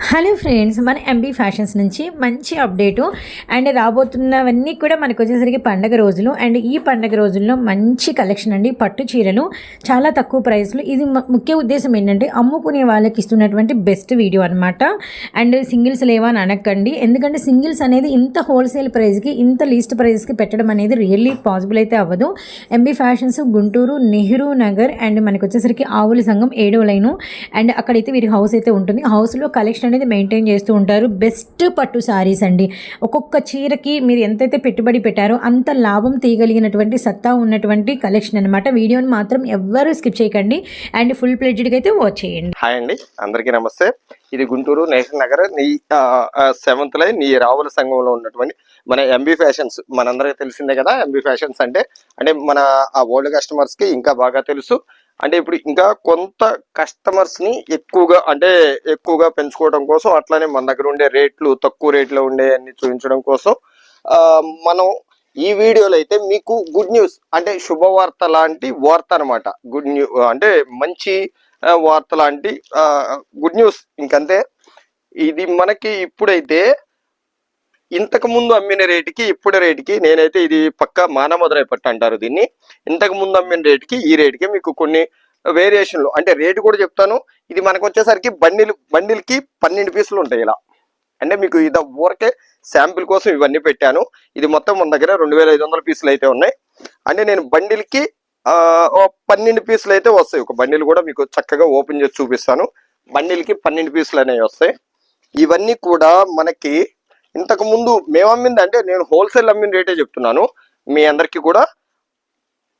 Hello friends మన MB fashions నుంచి మంచి అప్డేటు అండ్ రాబోతున్నవన్నీ కూడా మనకు వచ్చేసరికి పండగ రోజులు అండ్ ఈ పండగ రోజుల్లో మంచి కలెక్షన్ అండి పట్టు చీరలు చాలా తక్కువ ప్రైస్లో ఇది ముఖ్య ఉద్దేశం ఏంటంటే అమ్ముకునే వాళ్ళకి ఇస్తున్నటువంటి బెస్ట్ వీడియో అనమాట అండ్ సింగిల్స్ లేవా అని అనకండి. ఎందుకంటే సింగిల్స్ అనేది ఇంత హోల్సేల్ ప్రైస్కి ఇంత లీస్ట్ ప్రైస్కి పెట్టడం అనేది రియల్లీ పాసిబుల్ అయితే అవ్వదు. MB fashions Guntur Nehru Nagar and మనకు వచ్చేసరికి ఆవుల సంఘం ఏడో లైను. అండ్ అక్కడైతే వీరి హౌస్ అయితే ఉంటుంది. హౌస్లో కలెక్షన్ అనేది మెయింటైన్ చేస్తూ ఉంటారు. బెస్ట్ పట్టు సారీస్ అండి. ఒక్కొక్క చీరకి మీరు ఎంతైతే పెట్టుబడి పెట్టారో అంత లాభం తీయగలిగినటువంటి సత్తా ఉన్నటువంటి కలెక్షన్ అనమాట వీడియోని మాత్రం ఎవ్వరూ స్కిప్ చేయకండి. అండ్ ఫుల్ ప్లెడ్జ్డ్గా అయితే వాచ్ చేయండి. హాయ్ అండి. అందరికీ నమస్తే. ఇది గుంటూరు నేషనల్ నగర్. నీ సెవెంత్ లైన్ నీ రావుల సంఘంలో ఉన్నటువంటి మన ఎంబీ ఫ్యాషన్స్ మనందరికీ తెలిసిందే కదా ఎంబీ ఫ్యాషన్స్ అంటే అంటే మన ఆ ఓల్డ్ కస్టమర్స్కి ఇంకా బాగా తెలుసు. అంటే ఇప్పుడు ఇంకా కొంత కస్టమర్స్ని ఎక్కువగా అంటే ఎక్కువగా పెంచుకోవడం కోసం అట్లానే మన దగ్గర ఉండే రేట్లు తక్కువ రేట్లో ఉండే అన్ని చూపించడం కోసం మనం ఈ వీడియోలో అయితే మీకు గుడ్ న్యూస్ అంటే శుభవార్త లాంటి వార్త అనమాట గుడ్ న్యూ అంటే మంచి వార్త లాంటి గుడ్ న్యూస్ ఇంకంతే. ఇది మనకి ఇప్పుడైతే ఇంతకు ముందు అమ్మిన రేటుకి ఇప్పుడు రేటుకి నేనైతే ఇది పక్క మానమదురై పట్టు అంటారు దీన్ని. ఇంతకు ముందు అమ్మిన రేటుకి ఈ రేటుకి మీకు కొన్ని వేరియేషన్లు అంటే రేటు కూడా చెప్తాను. ఇది మనకు వచ్చేసరికి బండిల్ బండిల్కి పన్నెండు పీసులు ఉంటాయి ఇలా. అంటే మీకు ఇది ఊరకే శాంపిల్ కోసం ఇవన్నీ పెట్టాను. ఇది మొత్తం మన దగ్గర రెండు వేల ఐదు వందల పీసులు అయితే ఉన్నాయి. అంటే నేను బండిల్కి పన్నెండు పీసులు అయితే వస్తాయి. ఒక బండిల్ కూడా మీకు చక్కగా ఓపెన్ చేసి చూపిస్తాను. బండిల్కి పన్నెండు పీసులు అనేవి వస్తాయి. ఇవన్నీ కూడా మనకి ఇంతకు ముందు మేము అమ్మింది అంటే నేను హోల్సేల్ అమ్మిన రేటే చెప్తున్నాను. మీ అందరికీ కూడా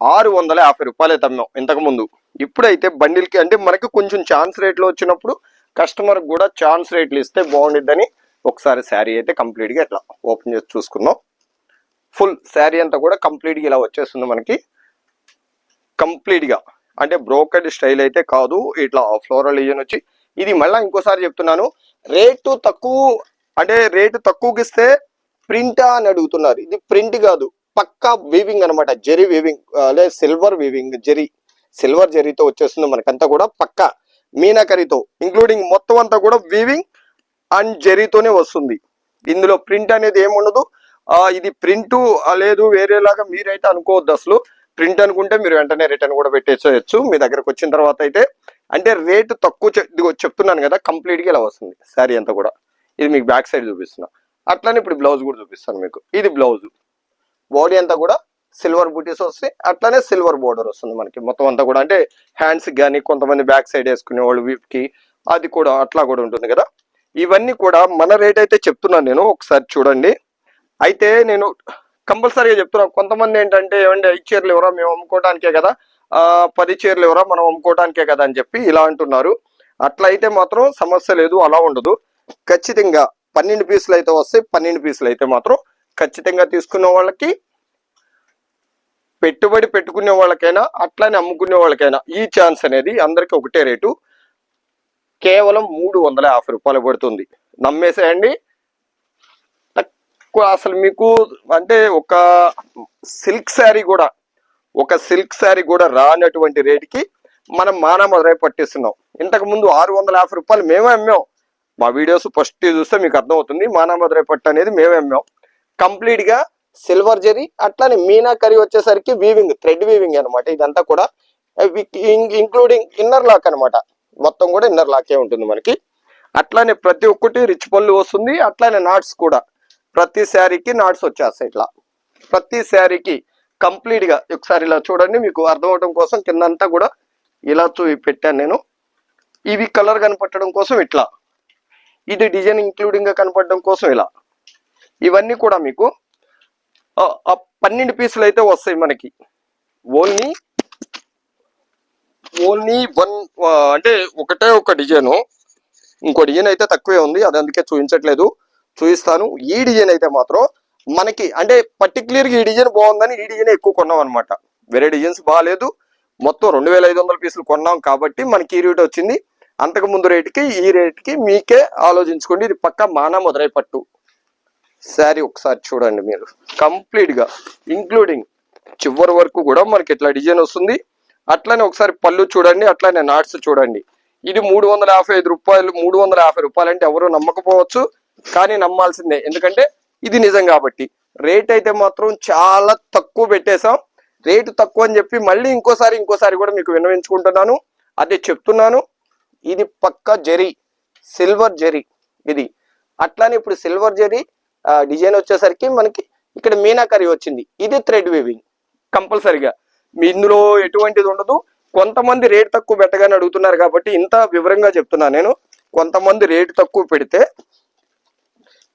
ఆరు వందల యాభై రూపాయలు అయితే అమ్మాం ఇప్పుడైతే బండిల్కి అంటే మనకి కొంచెం ఛాన్స్ రేట్లో వచ్చినప్పుడు కస్టమర్ కూడా ఛాన్స్ రేట్లు ఇస్తే బాగుండిద్దని ఒకసారి శారీ అయితే కంప్లీట్గా ఇట్లా ఓపెన్ చేసి చూసుకుందాం. ఫుల్ శారీ అంతా కూడా కంప్లీట్గా ఇలా వచ్చేస్తుంది మనకి. కంప్లీట్గా అంటే బ్రోకెడ్ స్టైల్ అయితే కాదు ఇట్లా ఫ్లోరల్ డిజైన్ వచ్చి. ఇది మళ్ళీ ఇంకోసారి చెప్తున్నాను రేటు తక్కువ అంటే రేటు తక్కువకి ఇస్తే ప్రింటా అని అడుగుతున్నారు. ఇది ప్రింట్ కాదు పక్కా వీవింగ్ అనమాట జెరీ వీవింగ్ అదే సిల్వర్ వీవింగ్ జెరీ సిల్వర్ జెరీతో వచ్చేస్తుంది మనకంతా కూడా పక్కా. మీనాకరితో ఇంక్లూడింగ్ మొత్తం అంతా కూడా వీవింగ్ అండ్ జెరీతోనే వస్తుంది. ఇందులో ప్రింట్ అనేది ఏముండదు. ఆ, ఇది ప్రింట్ లేదు వేరేలాగా మీరైతే అనుకోవద్దు అసలు. ప్రింట్ అనుకుంటే మీరు వెంటనే రిటర్న్ కూడా పెట్టేసేయచ్చు. మీ దగ్గరకు వచ్చిన తర్వాత అయితే అంటే రేటు తక్కువ చెప్తున్నాను కదా కంప్లీట్గా ఇలా వస్తుంది. శారీ అంతా కూడా. ఇది మీకు బ్యాక్ సైడ్ చూపిస్తున్నా. అట్లానే ఇప్పుడు బ్లౌజ్ కూడా చూపిస్తాను మీకు. ఇది బ్లౌజ్. బాడీ అంతా కూడా సిల్వర్ బూటీస్ వస్తాయి. అట్లానే సిల్వర్ బోర్డర్ వస్తుంది మనకి. మొత్తం అంతా కూడా అంటే హ్యాండ్స్ కానీ కొంతమంది బ్యాక్ సైడ్ వేసుకునే వాళ్ళు వీప్కి అది కూడా అట్లా కూడా ఉంటుంది కదా. ఇవన్నీ కూడా మన రేట్ అయితే చెప్తున్నాను నేను. ఒకసారి చూడండి. అయితే నేను కంపల్సరీగా చెప్తున్నాను కొంతమంది ఏంటంటే ఏమంటే ఐదు చీరలు ఎవరా? మేము అమ్ముకోవడానికే కదా. పది చీరలు ఎవరా? మనం అమ్ముకోవడానికే కదా అని చెప్పి ఇలా అంటున్నారు. అట్లా అయితే మాత్రం సమస్య లేదు అలా ఉండదు. ఖచ్చితంగా పన్నెండు పీసులు అయితే వస్తాయి పన్నెండు పీసులు అయితే మాత్రం ఖచ్చితంగా తీసుకున్న వాళ్ళకి పెట్టుబడి పెట్టుకునే వాళ్ళకైనా అట్లానే అమ్ముకునే వాళ్ళకైనా ఈ ఛాన్స్ అనేది అందరికి ఒకటే రేటు. కేవలం మూడు వందల యాభై రూపాయలు పడుతుంది. నమ్మేసేయండి. తక్కువ అసలు మీకు అంటే ఒక సిల్క్ శారీ కూడా ఒక సిల్క్ శారీ కూడా రానటువంటి రేటుకి మనం మానమదురై పట్టిస్తున్నాం. ఇంతకు ముందు ఆరు వందల యాభై రూపాయలు మేమే అమ్మాం. మా వీడియోస్ ఫస్ట్ చూస్తే మీకు అర్థమవుతుంది. మానమదురై పట్టు అనేది మేమే అమ్మాం. కంప్లీట్గా సిల్వర్ జెరీ అట్లానే మీనా కర్రీ వచ్చేసరికి వీవింగ్ థ్రెడ్ వీవింగ్ అన్నమాట. ఇదంతా కూడా ఇంక్లూడింగ్ ఇన్నర్ లాక్ అనమాట మొత్తం కూడా ఇన్నర్ లాకే ఉంటుంది మనకి. అట్లానే ప్రతి ఒక్కటి రిచ్ పళ్ళు వస్తుంది. అట్లానే నాట్స్ కూడా. ప్రతి శారీకి నాట్స్ వచ్చేస్తాయి ఇట్లా. ప్రతి శారీకి కంప్లీట్గా ఒకసారి ఇలా చూడండి మీకు అర్థం అవడం కోసం కిందంతా కూడా ఇలా చూ పెట్టాను నేను. ఇవి కలర్ కనపట్టడం కోసం ఇట్లా. ఇది డిజైన్ ఇంక్లూడింగ్గా కనపడడం కోసం ఇలా. ఇవన్నీ కూడా మీకు ఆ, పన్నెండు పీసులు అయితే వస్తాయి మనకి. ఓన్లీ ఓన్లీ వన్ అంటే ఒకటే ఒక డిజైను. ఇంకో డిజైన్ అయితే తక్కువే ఉంది అది అందుకే చూపించట్లేదు. చూపిస్తాను. ఈ డిజైన్ అయితే మాత్రం మనకి అంటే పర్టికులర్గా ఈ డిజైన్ బాగుందని ఈ డిజైన్ ఎక్కువ కొన్నాం అనమాట వేరే డిజైన్స్ బాగాలేదు మొత్తం రెండు వేల ఐదు వందల పీసులు కొన్నాం కాబట్టి మనకి ఈ రేట్ వచ్చింది. అంతకు ముందు రేటుకి ఈ రేటుకి మీకే ఆలోచించుకోండి. ఇది పక్క మానా మొదలై పట్టు. శారీ ఒకసారి చూడండి మీరు. కంప్లీట్గా ఇంక్లూడింగ్. చివరి వరకు కూడా మనకి ఇట్లా డిజైన్ వస్తుంది. అట్లానే ఒకసారి పళ్ళు చూడండి అట్లానే నాట్స్ చూడండి. ఇది మూడు వందల యాభై ఐదు రూపాయలు మూడు వందల యాభై రూపాయలు అంటే ఎవరు నమ్మకపోవచ్చు కానీ నమ్మాల్సిందే. ఎందుకంటే ఇది నిజం కాబట్టి. రేట్ అయితే మాత్రం చాలా తక్కువ పెట్టేశాం. రేటు తక్కువ అని చెప్పి మళ్ళీ ఇంకోసారి ఇంకోసారి కూడా మీకు విన్నవించుకుంటున్నాను. అదే చెప్తున్నాను. ఇది పక్క జరీ సిల్వర్ జరీ ఇది. అట్లానే ఇప్పుడు సిల్వర్ జరీ డిజైన్ వచ్చేసరికి మనకి ఇక్కడ మీనాకరి వచ్చింది. ఇది థ్రెడ్ వీవింగ్ కంపల్సరిగా. ఇందులో ఎటువంటిది ఉండదు. కొంతమంది రేట్ తక్కువ పెట్టగానే అడుగుతున్నారు కాబట్టి ఇంత వివరంగా చెప్తున్నాను నేను. కొంతమంది రేటు తక్కువ పెడితే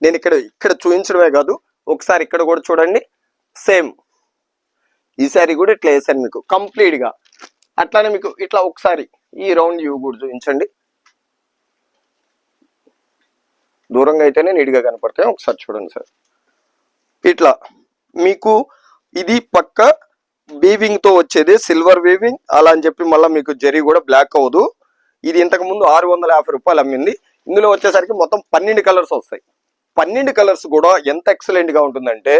నేను ఇక్కడ ఇక్కడ చూపించడమే కాదు ఒకసారి ఇక్కడ కూడా చూడండి. సేమ్. ఈసారి కూడా ఇట్లా వేసాను మీకు. కంప్లీట్గా. అట్లానే మీకు ఇట్లా ఒకసారి ఈ రౌండ్ యూ కూడా చూపించండి. దూరంగా అయితేనే నీట్గా కనపడతాయి. ఒకసారి చూడండి సార్. ఇట్లా మీకు ఇది పక్క వీవింగ్తో వచ్చేది సిల్వర్ వీవింగ్ అలా అని చెప్పి మళ్ళీ మీకు జరీ కూడా బ్లాక్ అవ్వదు. ఇది ఇంతకుముందు ఆరు వందల యాభై రూపాయలు అమ్మింది. ఇందులో వచ్చేసరికి మొత్తం పన్నెండు కలర్స్ వస్తాయి. పన్నెండు కలర్స్ కూడా ఎంత ఎక్సలెంట్గా ఉంటుందంటే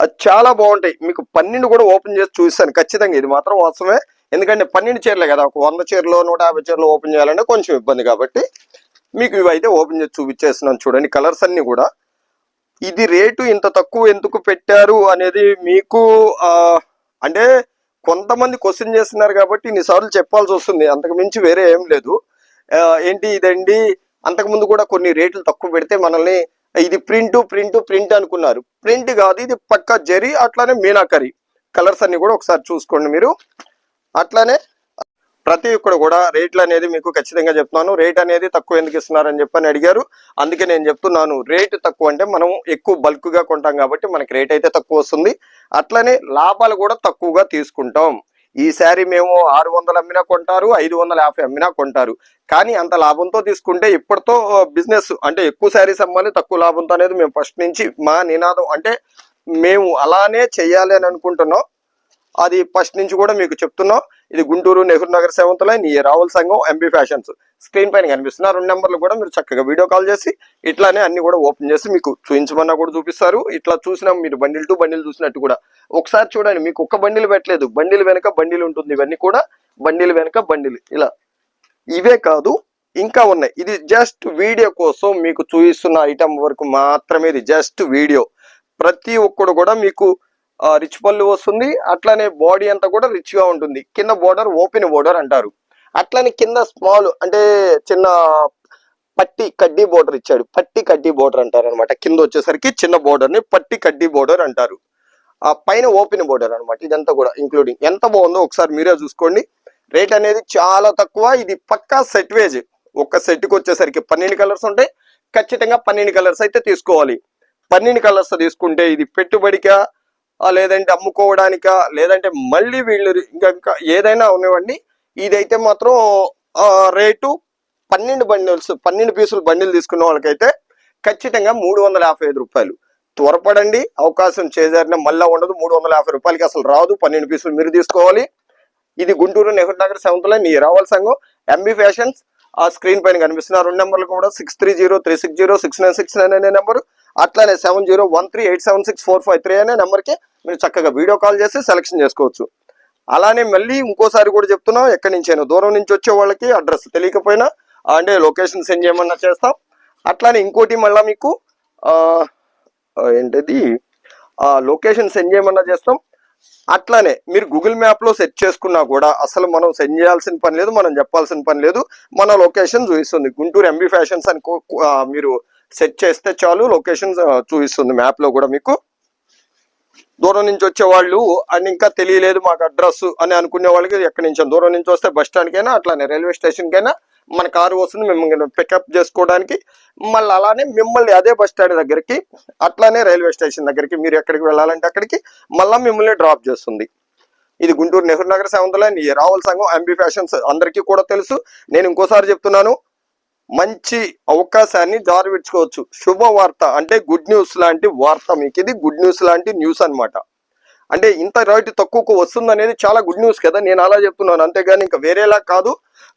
అది చాలా బాగుంటాయి. మీకు పన్నెండు కూడా ఓపెన్ చేసి చూస్తాను ఖచ్చితంగా ఇది మాత్రం వాస్తవమే. ఎందుకంటే పన్నెండు చీరలే కదా ఒక వంద చీరలో నూట యాభై చీరలు ఓపెన్ చేయాలంటే కొంచెం ఇబ్బంది కాబట్టి మీకు ఇవైతే ఓపెన్ చేసి చూపించేస్తున్నాను చూడండి కలర్స్ అన్ని కూడా. ఇది రేటు ఇంత తక్కువ ఎందుకు పెట్టారు అనేది మీకు అంటే కొంతమంది క్వశ్చన్ చేస్తున్నారు కాబట్టి ఇన్నిసార్లు చెప్పాల్సి వస్తుంది అంతకు మించి వేరే ఏం లేదు. ఏంటి ఇదండి? అంతకుముందు కూడా కొన్ని రేట్లు తక్కువ పెడితే మనల్ని ఇది ప్రింట్ ప్రింట్ ప్రింట్ అనుకున్నారు. ప్రింట్ కాదు ఇది పక్క జరి అట్లానే మీనాకరి. కలర్స్ అన్ని కూడా ఒకసారి చూసుకోండి మీరు. అట్లానే ప్రతి ఒక్కడు కూడా రేట్లు అనేది మీకు ఖచ్చితంగా చెప్తున్నాను. రేట్ అనేది తక్కువ ఎందుకు ఇస్తున్నారని చెప్పని అడిగారు. అందుకే నేను చెప్తున్నాను రేటు తక్కువ అంటే మనం ఎక్కువ బల్క్గా కొంటాం కాబట్టి మనకి రేట్ అయితే తక్కువ వస్తుంది. అట్లనే లాభాలు కూడా తక్కువగా తీసుకుంటాం. ఈ శారీ మేము ఆరు వందలు అమ్మినా కొంటారు ఐదు వందల యాభై అమ్మినా కొంటారు. కానీ అంత లాభంతో తీసుకుంటే ఇప్పటితో బిజినెస్ అంటే ఎక్కువ శారీస్ అమ్మాలి తక్కువ లాభంతో అనేది మేము ఫస్ట్ నుంచి మా నినాదం అంటే మేము అలానే చెయ్యాలి అని అనుకుంటున్నాం. అది ఫస్ట్ నుంచి కూడా మీకు చెప్తున్నాం. ఇది గుంటూరు నెహ్రూ నగర్ సెవెంత్ లైన్ ఈ రావుల సంఘం ఎంబీ ఫ్యాషన్స్. స్క్రీన్ పైన కనిపిస్తున్న రెండు నెంబర్లు కూడా మీరు చక్కగా వీడియో కాల్ చేసి ఇట్లానే అన్ని కూడా ఓపెన్ చేసి మీకు చూపించమన్నా కూడా చూపిస్తారు. ఇట్లా చూసినా మీరు బండిల్ టు బండిల్ చూసినట్టు కూడా. ఒకసారి చూడండి మీకు ఒక్క బండిల్ పెట్టలేదు. బండిల్ వెనక బండిల్ ఉంటుంది. ఇవన్నీ కూడా బండిల్ వెనక బండిల్. ఇలా. ఇవే కాదు ఇంకా ఉన్నాయి. ఇది జస్ట్ వీడియో కోసం మీకు చూపిస్తున్న ఐటమ్ వరకు మాత్రమే ఇది. Just video. ప్రతి ఒక్కడు కూడా మీకు రిచ్ పళ్ళు వస్తుంది. అట్లానే బాడీ అంతా కూడా రిచ్గా ఉంటుంది. కింద బోర్డర్ ఓపెన్ బోర్డర్ అంటారు. అట్లానే కింద స్మాల్ అంటే చిన్న పట్టి కడ్డీ బోర్డర్ ఇచ్చాడు. పట్టి కడ్డీ బోర్డర్ అంటారు అనమాట కింద వచ్చేసరికి చిన్న బోర్డర్ని పట్టి కడ్డీ బోర్డర్ అంటారు. ఆ పైన ఓపెన్ బోర్డర్ అనమాట ఇదంతా కూడా ఇంక్లూడింగ్ ఎంత బాగుందో ఒకసారి మీరే చూసుకోండి. రేట్ అనేది చాలా తక్కువ. ఇది పక్కా సెట్ వేజ్ ఒక సెట్ వచ్చేసరికి పన్నెండు కలర్స్ ఉంటాయి. ఖచ్చితంగా పన్నెండు కలర్స్ అయితే తీసుకోవాలి. పన్నెండు కలర్స్ తీసుకుంటే ఇది పెట్టుబడిగా లేదంటే అమ్ముకోవడానికా లేదంటే మళ్ళీ వీళ్ళు ఇంకా ఇంకా ఏదైనా ఉన్నవండి ఇదైతే మాత్రం రేటు పన్నెండు బండిల్స్ పన్నెండు పీసులు బండిలు తీసుకున్న వాళ్ళకైతే ఖచ్చితంగా మూడు వందల యాభై ఐదు రూపాయలు. త్వరపడండి అవకాశం చేజారిన మళ్ళా ఉండదు మూడు వందల యాభై రూపాయలకి అసలు రాదు పన్నెండు పీసులు మీరు తీసుకోవాలి. ఇది గుంటూరు నెహ్రూ నగర్ సెవెంత్ లైన్ ఈ రావాల సంఘం ఎంబీ ఫ్యాషన్స్ ఆ స్క్రీన్ పైన కనిపిస్తున్న రెండు నెంబర్లు కూడా six three zero three six zero six nine six nine అనే నెంబరు. అట్లానే seven zero one three eight seven six four five three అనే నెంబర్కి మీరు చక్కగా వీడియో కాల్ చేసి సెలెక్షన్ చేసుకోవచ్చు. అలానే మళ్ళీ ఇంకోసారి కూడా చెప్తున్నాం ఎక్కడి నుంచైనా దూరం నుంచి వచ్చే వాళ్ళకి అడ్రస్ తెలియకపోయినా అంటే లొకేషన్ సెండ్ చేయమన్నా చేస్తాం. అట్లానే ఇంకోటి మళ్ళీ మీకు ఏంటిది? లొకేషన్ సెండ్ చేయమన్నా చేస్తాం. అట్లానే మీరు గూగుల్ మ్యాప్లో సెట్ చేసుకున్నా కూడా అసలు మనం సెండ్ చేయాల్సిన పని లేదు మనం చెప్పాల్సిన పని లేదు. మన లొకేషన్ చూపిస్తుంది. గుంటూరు ఎంబీ ఫ్యాషన్స్ అని మీరు సెట్ చేస్తే చాలు లొకేషన్ చూపిస్తుంది మ్యాప్లో కూడా మీకు. దూరం నుంచి వచ్చే వాళ్ళు అని ఇంకా తెలియలేదు మాకు అడ్రస్ అని అనుకునే వాళ్ళకి ఎక్కడి నుంచి దూరం నుంచి వస్తే బస్ స్టాండ్కైనా అట్లానే రైల్వే స్టేషన్కైనా మన కారు వస్తుంది మిమ్మల్ని పికప్ చేసుకోవడానికి. మళ్ళీ అలానే మిమ్మల్ని అదే బస్ స్టాండ్ దగ్గరికి అట్లానే రైల్వే స్టేషన్ దగ్గరికి మీరు ఎక్కడికి వెళ్ళాలంటే అక్కడికి మళ్ళీ మిమ్మల్ని డ్రాప్ చేస్తుంది. ఇది Guntur Nehru Nagar seventh line Ravula Sangham MB fashions అందరికీ కూడా తెలుసు. నేను ఇంకోసారి చెప్తున్నాను మంచి అవకాశాన్ని జారవిడ్చుకోవచ్చు శుభవార్త అంటే గుడ్ న్యూస్ లాంటి వార్త మీకు. ఇది గుడ్ న్యూస్ లాంటి న్యూస్ అన్నమాట. అంటే ఇంత రేటు తక్కువకు వస్తుంది అనేది చాలా గుడ్ న్యూస్ కదా. నేను అలా చెప్తున్నాను. అంతేగాని ఇంకా వేరేలా కాదు.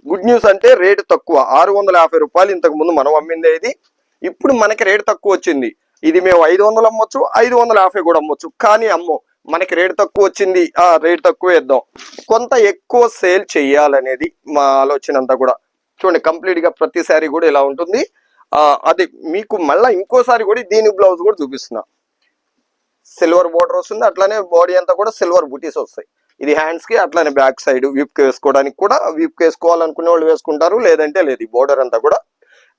గుడ్ న్యూస్ అంటే రేటు తక్కువ. ఆరు వందల యాభై రూపాయలు ఇంతకు ముందు మనం అమ్మిందే ఇది. ఇప్పుడు మనకి రేటు తక్కువ వచ్చింది. ఇది మేము ఐదు వందలు అమ్మొచ్చు ఐదు వందల యాభై కూడా అమ్మొచ్చు. కానీ అమ్మో మనకి రేటు తక్కువ వచ్చింది. ఆ రేటు తక్కువ వేద్దాం. కొంత ఎక్కువ సేల్ చేయాలనేది మా ఆలోచన అంతా కూడా. చూడండి కంప్లీట్గా ప్రతి కూడా ఇలా ఉంటుంది. అది మీకు మళ్ళీ ఇంకోసారి కూడా దీని బ్లౌజ్ కూడా చూపిస్తున్నా. సిల్వర్ బోర్డర్ వస్తుంది అట్లానే బాడీ అంతా కూడా సిల్వర్ బుటీస్ వస్తాయి. ఇది హ్యాండ్స్కి అట్లానే బ్యాక్ సైడ్ వీప్ వేసుకోవడానికి కూడా వీప్ వేసుకోవాలనుకునే వాళ్ళు వేసుకుంటారు లేదంటే లేదు బోర్డర్ అంతా కూడా.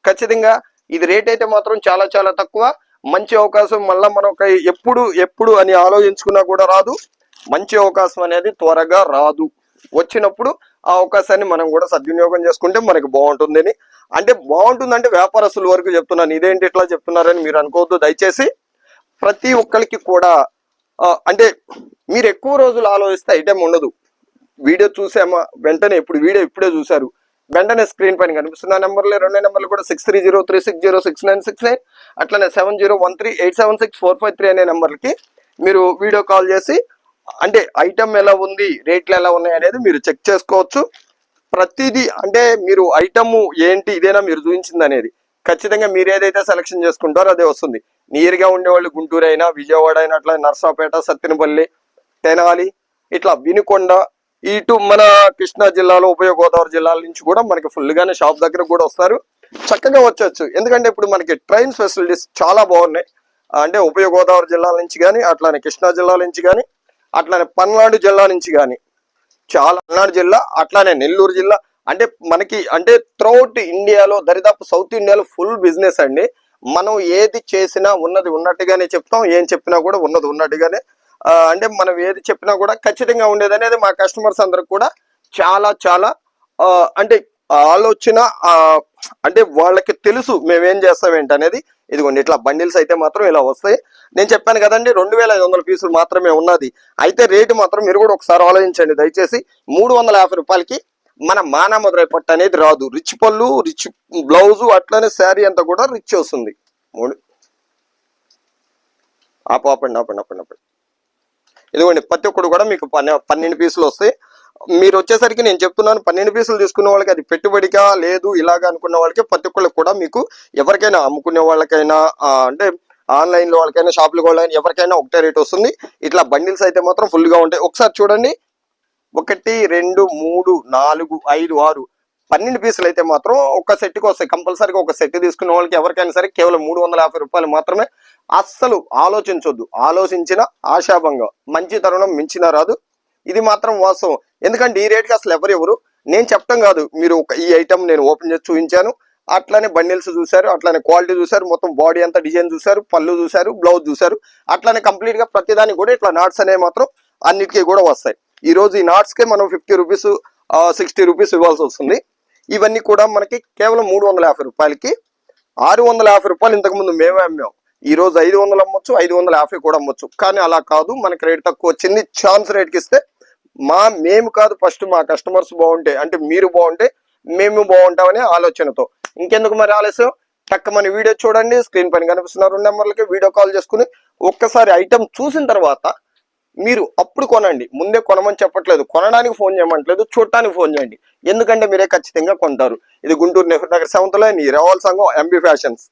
ఖచ్చితంగా ఇది రేట్ అయితే మాత్రం చాలా చాలా తక్కువ. మంచి అవకాశం మళ్ళీ మనం ఎప్పుడు ఎప్పుడు అని ఆలోచించుకున్నా కూడా రాదు. మంచి అవకాశం అనేది త్వరగా రాదు. వచ్చినప్పుడు ఆ అవకాశాన్ని మనం కూడా సద్వినియోగం చేసుకుంటే మనకి బాగుంటుందని. అంటే బాగుంటుందంటే వ్యాపారస్తుల వరకు చెప్తున్నాను. ఇదేంటి ఇట్లా చెప్తున్నారని మీరు అనుకోవద్దు. దయచేసి ప్రతి ఒక్కరికి కూడా అంటే మీరు ఎక్కువ రోజులు ఆలోచిస్తే ఐటెం ఉండదు. వీడియో చూసామా? వెంటనే ఇప్పుడు వీడియో ఇప్పుడే చూసారు వెంటనే స్క్రీన్ పైన కనిపిస్తున్న నెంబర్లు రెండు నెంబర్లు కూడా six three zero three six zero six nine six nine అట్లనే seven zero one three eight seven six four five three అనే నెంబర్లకి మీరు వీడియో కాల్ చేసి అంటే ఐటమ్ ఎలా ఉంది రేట్లు ఎలా ఉన్నాయి అనేది మీరు చెక్ చేసుకోవచ్చు. ప్రతిదీ అంటే మీరు ఐటమ్ ఏంటి ఇదేనా మీరు చూపించింది అనేది ఖచ్చితంగా మీరు ఏదైతే సెలక్షన్ చేసుకుంటారో అదే వస్తుంది. నియర్గా ఉండేవాళ్ళు గుంటూరు అయినా విజయవాడ అయినా అట్లా నర్సాపేట సత్తెనపల్లి తెనాలి ఇట్లా వినుకొండ ఇటు మన కృష్ణా జిల్లాలో ఉభయ గోదావరి జిల్లాల నుంచి కూడా మనకి ఫుల్గానే షాప్ దగ్గర కూడా వస్తారు. చక్కగా వచ్చవచ్చు ఎందుకంటే ఇప్పుడు మనకి ట్రైన్ ఫెసిలిటీస్ చాలా బాగున్నాయి. అంటే ఉభయ గోదావరి జిల్లాల నుంచి కానీ అట్లానే కృష్ణా జిల్లాల నుంచి కానీ అట్లానే పల్నాడు జిల్లా నుంచి కానీ చాలా పల్నాడు జిల్లా అట్లానే నెల్లూరు జిల్లా అంటే మనకి అంటే త్రౌట్ ఇండియాలో దరిదాపు సౌత్ ఇండియాలో ఫుల్ బిజినెస్ అండి. మనం ఏది చేసినా ఉన్నది ఉన్నట్టుగానే చెప్తాం ఏం చెప్పినా కూడా ఉన్నది ఉన్నట్టుగానే. అంటే మనం ఏది చెప్పినా కూడా ఖచ్చితంగా ఉండేది అనేది మా కస్టమర్స్ అందరికి కూడా చాలా చాలా అంటే ఆలోచన అంటే వాళ్ళకి తెలుసు మేమేం చేస్తాం ఏంటి అనేది ఇదిగోండి ఇట్లా బండిల్స్ అయితే మాత్రం ఇలా వస్తాయి. నేను చెప్పాను కదండి రెండు వేల ఐదు వందల పీసులు మాత్రమే ఉన్నది. అయితే రేటు మాత్రం మీరు కూడా ఒకసారి ఆలోచించండి. దయచేసి మూడు వందల యాభై రూపాయలకి మన మానా పట్టు అనేది రాదు. రిచ్ పళ్ళు రిచ్ బ్లౌజు అట్లనే శారీ అంతా కూడా రిచ్ వస్తుంది. మూడు. ఆపండి ఆపండి ఆపండి ఆపండి. ఇదిగోండి ప్రతి ఒక్కడు కూడా మీకు పన్నెండు పీసులు వస్తాయి. మీరు వచ్చేసరికి నేను చెప్తున్నాను పన్నెండు పీసులు తీసుకున్న వాళ్ళకి అది పెట్టుబడిగా లేదు ఇలాగా అనుకున్న వాళ్ళకి ప్రతి ఒక్కళ్ళకి కూడా మీకు ఎవరికైనా అమ్ముకునే వాళ్ళకైనా అంటే ఆన్లైన్లో వాళ్ళకైనా షాపులు వాళ్ళకైనా ఎవరికైనా ఒకటే రేట్ వస్తుంది. ఇట్లా బండిల్స్ అయితే మాత్రం ఫుల్గా ఉంటాయి. ఒకసారి చూడండి. ఒకటి రెండు మూడు నాలుగు ఐదు ఆరు పన్నెండు పీసులు అయితే మాత్రం ఒక సెట్కి వస్తాయి. కంపల్సరీగా ఒక సెట్ తీసుకున్న వాళ్ళకి ఎవరికైనా సరే కేవలం మూడు వందల యాభై రూపాయలు మాత్రమే. అస్సలు ఆలోచించొద్దు. ఆలోచించిన ఆశాభంగా. మంచి తరుణం మించిన రాదు. ఇది మాత్రం వాస్తవం. ఎందుకంటే ఈ రేట్కి అసలు ఎవరు ఎవరు? నేను చెప్పడం కాదు. మీరు ఒక ఈ ఐటమ్ నేను ఓపెన్ చేసి చూపించాను. అట్లానే బండిల్స్ చూశారు అట్లానే క్వాలిటీ చూశారు మొత్తం బాడీ అంతా డిజైన్ చూశారు పళ్ళు చూశారు బ్లౌజ్ చూశారు. అట్లానే కంప్లీట్గా ప్రతిదానికి కూడా ఇట్లా నాట్స్ అనేవి మాత్రం అన్నిటికీ కూడా వస్తాయి. ఈ రోజు ఈ నాట్స్కే మనం ఫిఫ్టీ రూపీస్ సిక్స్టీ రూపీస్ ఇవ్వాల్సి వస్తుంది. ఇవన్నీ కూడా మనకి కేవలం మూడు వందల యాభై రూపాయలకి ఆరు వందల యాభై రూపాయలు ఇంతకుముందు మేమే అమ్మాం. ఈ రోజు ఐదు వందలు అమ్మొచ్చు ఐదు వందల యాభై కూడా అమ్మొచ్చు. కానీ అలా కాదు మనకి రేట్ తక్కువ వచ్చింది. ఛాన్స్ రేట్కి ఇస్తే మా మేము కాదు ఫస్ట్ మా కస్టమర్స్ బాగుంటే అంటే మీరు బాగుంటే మేము బాగుంటామనే ఆలోచనతో. ఇంకెందుకు మరి ఆలస్యం? టక్కమని వీడియో చూడండి స్క్రీన్ పైన కనిపిస్తున్న రెండు నెంబర్లకి వీడియో కాల్ చేసుకుని ఒక్కసారి ఐటమ్ చూసిన తర్వాత మీరు అప్పుడు కొనండి. ముందే కొనమని చెప్పట్లేదు. కొనడానికి ఫోన్ చేయమంటలేదు చూడటానికి ఫోన్ చేయండి. ఎందుకంటే మీరే ఖచ్చితంగా కొంటారు. ఇది గుంటూరు నెహ్రూ నగర్ సెవెంత్లో నీ రవాల్ సంఘం ఎంబీ ఫ్యాషన్స్